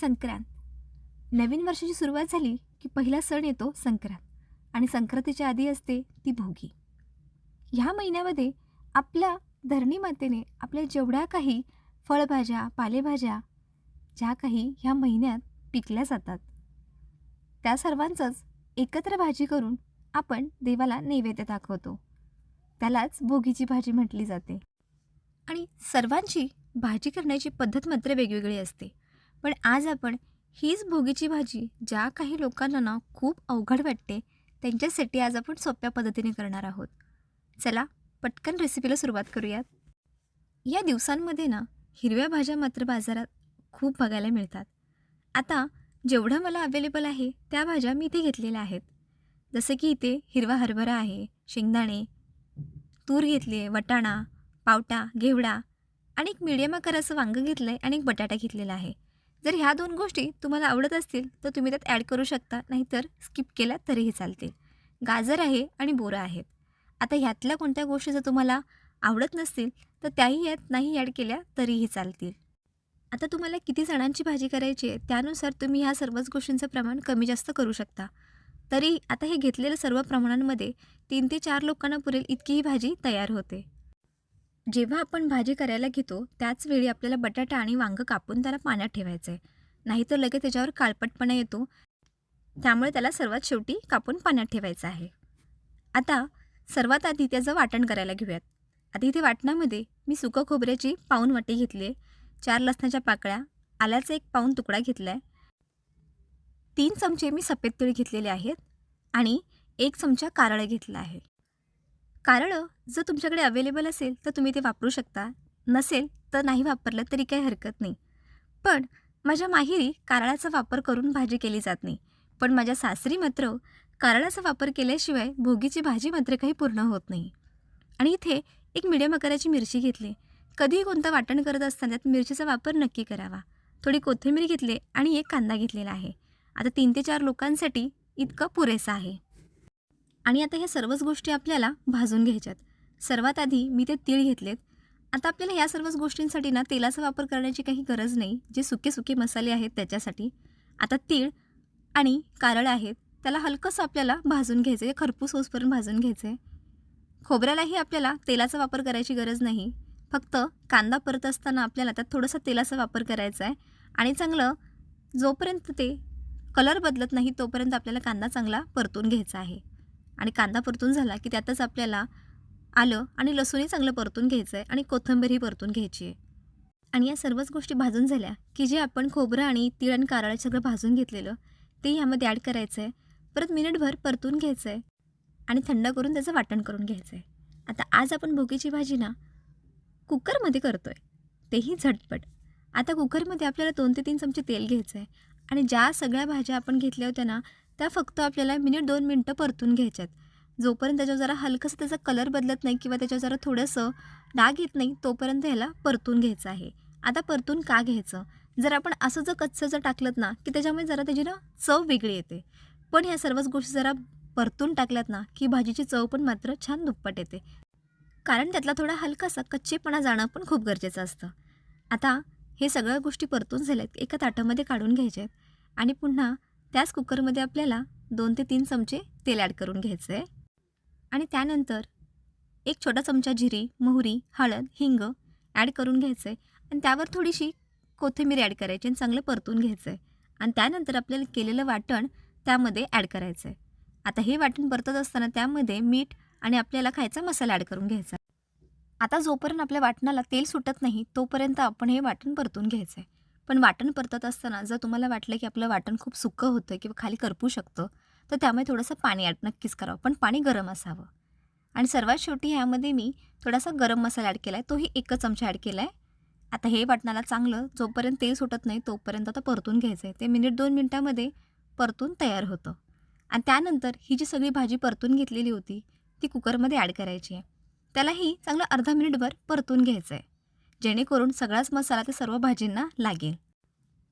संक्रांत. नवीन वर्षाची सुरुवात झाली की पहिला सण येतो संक्रांत आणि संक्रांतीच्या आधी असते ती भोगी. ह्या महिन्यामध्ये आपल्या धरणी मातेने आपल्या जेवढ्या काही फळभाज्या पालेभाज्या ज्या काही ह्या महिन्यात पिकल्या जातात त्या सर्वांचंच एकत्र भाजी करून आपण देवाला नैवेद्य दाखवतो. त्यालाच भोगीची भाजी म्हटली जाते. आणि सर्वांची भाजी करण्याची पद्धत मात्र वेगवेगळी असते. पण आज आपण हीच भोगीची भाजी ज्या काही लोकांना ना खूप अवघड वाटते त्यांच्यासाठी आज आपण सोप्या पद्धतीने करणार आहोत. चला पटकन रेसिपीला सुरुवात करूयात. या दिवसांमध्ये ना हिरव्या भाज्या मात्र बाजारात खूप बघायला मिळतात. आता जेवढं मला अवेलेबल आहे त्या भाज्या मी इथे घेतलेल्या आहेत. जसं की इथे हिरवा हरभरा आहे शेंगदाणे तूर घेतली आहे वटाणा पावटा घेवडा आणि एक मिडियम आकाराचं वांगं घेतलं आहे आणि एक बटाटा घेतलेला आहे. जर ह्या दोन गोष्टी तुम्हाला आवडत असतील तर तुम्ही त्यात ॲड करू शकता नाहीतर स्किप केल्या तरीही चालतील. गाजर आहे आणि बोरं आहेत. आता ह्यातल्या कोणत्या गोष्टी जर तुम्हाला आवडत नसतील तर त्याही यात नाही ॲड केल्या तरीही चालतील. आता तुम्हाला किती जणांची भाजी करायची आहे त्यानुसार तुम्ही ह्या सर्वच गोष्टींचं प्रमाण कमी जास्त करू शकता. तरी आता हे घेतलेलं सर्व प्रमाणांमध्ये तीन ते चार लोकांना पुरेल इतकी ही भाजी तयार होते. जेव्हा आपण भाजी करायला घेतो त्याच वेळी आपल्याला बटाटा आणि वांगं कापून त्याला पाण्यात ठेवायचं आहे नाहीतर लगेच त्याच्यावर काळपटपणा येतो. त्यामुळे त्याला सर्वात शेवटी कापून पाण्यात ठेवायचं आहे. आता सर्वात आधी त्याचं वाटण करायला घेऊयात. आधी इथे वाटणामध्ये मी सुकं खोबऱ्याची पाऊन वाटी घेतली आहे. चार लसणाच्या पाकळ्या आल्याचा एक पाऊन तुकडा घेतला आहे तीन चमचे मी सफेद तीळ घेतलेले आहेत आणि एक चमचा कारळं घेतला आहे. कारळं जर तुमच्याकडे अवेलेबल असेल तर तुम्ही ते वापरू शकता. नसेल तर नाही वापरलं तरी काही हरकत नाही. पण माझ्या माहेरी कारळाचा वापर करून भाजी केली जात नाही. पण माझ्या सासरी मात्र कारळाचा वापर केल्याशिवाय भोगीची भाजी मात्र काही पूर्ण होत नाही. आणि इथे एक मिडियम आकाराची मिरची घेतली. कधीही कोणतं वाटण करत असताना त्यात मिरचीचा वापर नक्की करावा. थोडी कोथिंबीर घेतली आणि एक कांदा घेतलेला आहे. आता तीन ते चार लोकांसाठी इतकं पुरेसं आहे. आणि आता ह्या सर्वच गोष्टी आपल्याला भाजून घ्यायच्यात. सर्वात आधी मी ते तीळ घेतलेत. आता आपल्याला ह्या सर्वच गोष्टींसाठी ना तेलाचा वापर करण्याची काही गरज नाही. जे सुके सुके मसाले आहेत त्याच्यासाठी. आता तीळ आणि कारळ आहेत. त्याला हलकंसं आपल्याला भाजून घ्यायचं आहे खरपूस होसपर्यंत भाजून घ्यायचं आहे खोबऱ्यालाही आपल्याला तेलाचा वापर करायची गरज नाही. फक्त कांदा परत असताना आपल्याला त्यात थोडंसं तेलाचा वापर करायचा आहे आणि चांगलं जोपर्यंत ते कलर बदलत नाही तोपर्यंत आपल्याला कांदा चांगला परतून घ्यायचा आहे. आणि कांदा परतून झाला की त्यातच आपल्याला आलं आणि लसूणही चांगलं परतून घ्यायचं आहे आणि कोथिंबीरही परतून घ्यायची आहे. आणि या सर्वच गोष्टी भाजून झाल्या की जे आपण खोबरं आणि तीळ आणि कारळ सगळं भाजून घेतलेलं ते ह्यामध्ये ॲड करायचं आहे परत मिनिटभर परतून घ्यायचं आहे आणि थंड करून त्याचं वाटण करून घ्यायचं आहे आता आज आपण भोगीची भाजी ना कुकरमध्ये करतो आहे तेही झटपट. आता कुकरमध्ये आपल्याला दोन ते तीन चमचे तेल घ्यायचं आहे आणि ज्या सगळ्या भाज्या आपण घेतल्या होत्या ना त्या फक्त आपल्याला मिनिट दोन मिनटं परतून घ्यायच्यात. जोपर्यंत त्याच्यावर जरा हलकंसं त्याचा कलर बदलत नाही किंवा त्याच्यावर जरा थोडंसं डाग येत नाही तोपर्यंत ह्याला परतून घ्यायचं आहे. आता परतून का घ्यायचं? जर आपण असं जर कच्चं जर टाकलं ना की त्याच्यामुळे जरा त्याची ना चव वेगळी येते. पण ह्या सर्वच गोष्टी जरा परतून टाकल्यात ना की भाजीची चव पण मात्र छान दुप्पट येते. कारण त्यातला थोडा हलकासा कच्चेपणा जाणं पण खूप गरजेचं असतं. आता हे सगळ्या गोष्टी परतून झाल्यात एका ताटामध्ये काढून घ्यायच्या आहेत. आणि पुन्हा त्याच कुकरमध्ये आपल्याला दोन ते तीन चमचे तेल ॲड करून घ्यायचं आहे आणि त्यानंतर एक छोटा चमचा जिरी मोहरी हळद हिंग ॲड करून घ्यायचं आहे आणि त्यावर थोडीशी कोथिंबीर ॲड करायची आणि चांगलं परतून घ्यायचं आहे आणि त्यानंतर आपल्याला केलेलं वाटण त्यामध्ये ॲड करायचं आहे आता हे वाटण परतत असताना त्यामध्ये मीठ आणि आपल्याला खायचा मसाला ॲड करून घ्यायचा. आता जोपर्यंत आपल्या वाटणाला तेल सुटत नाही तोपर्यंत आपण हे वाटण परतून घ्यायचं आहे पण वाटण परतत असताना जर तुम्हाला वाटलं की आपलं वाटण खूप सुकं होतं किंवा खाली करपू शकतं तर त्यामुळे थोडंसं पाणी ॲड नक्कीच करावं. पण पाणी गरम असावं. आणि सर्वात शेवटी ह्यामध्ये मी थोडासा गरम मसाला ॲड केला आहे तोही एकच चमचा ॲड केला आहे आता हे वाटणाला चांगलं जोपर्यंत तेल सुटत नाही तोपर्यंत आता परतून घ्यायचं आहे ते मिनिट दोन मिनटामध्ये परतून तयार होतं. आणि त्यानंतर ही जी सगळी भाजी परतून घेतलेली होती ती कुकरमध्ये ॲड करायची आहे. त्यालाही चांगलं अर्धा मिनिटभर परतून घ्यायचं आहे जेणेकरून सगळाच मसाला ते सर्व भाजींना लागेल.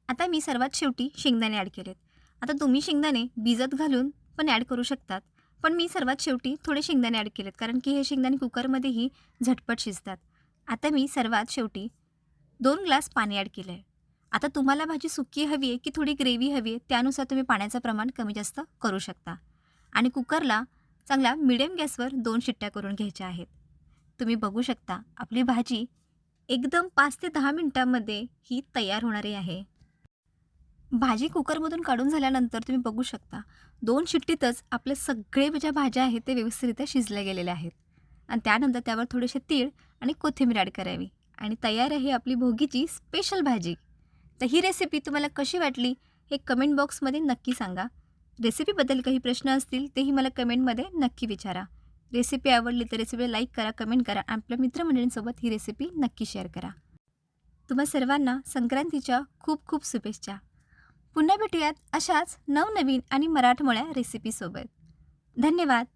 आता मी सर्वात शेवटी शेंगदाणे ॲड केलेत. आता तुम्ही शेंगदाणे भिजत घालून पण ॲड करू शकतात पण मी सर्वात शेवटी थोडे शेंगदाणे ॲड केलेत कारण की हे शेंगदाणे कुकरमध्येही झटपट शिजतात. आता मी सर्वात शेवटी दोन ग्लास पाणी ॲड केलं आहे आता तुम्हाला भाजी सुकी हवी आहे की थोडी ग्रेव्ही हवी आहे त्यानुसार तुम्ही पाण्याचं प्रमाण कमी जास्त करू शकता. आणि कुकरला चांगला मिडियम गॅसवर दोन शिट्ट्या करून घ्यायच्या आहेत. तुम्ही बघू शकता आपली भाजी एकदम पाच ते दहा मिनटामध्ये ही तयार होणारी आहे. भाजी कुकरमधून काढून झाल्यानंतर तुम्ही बघू शकता दोन शिट्टीतच आपले सगळे ज्या भाज्या आहेत ते व्यवस्थितरित्या शिजल्या गेलेल्या आहेत. आणि त्यानंतर त्यावर थोडेसे तीळ आणि कोथिंबीर ॲड करावी. आणि तयार आहे आपली भोगीची स्पेशल भाजी. तर ही रेसिपी तुम्हाला कशी वाटली हे कमेंट बॉक्समध्ये नक्की सांगा. रेसिपीबद्दल काही प्रश्न असतील तेही मला कमेंटमध्ये नक्की विचारा. रेसिपी आवडली तर रेसिपीला लाईक करा कमेंट करा. आणि आपल्या मित्रमंडळींसोबत ही रेसिपी नक्की शेअर करा. तुम्हा सर्वांना संक्रांतीच्या खूप खूप शुभेच्छा. पुन्हा भेटूयात अशाच नवनवीन आणि मराठमोळ्या रेसिपीसोबत. धन्यवाद.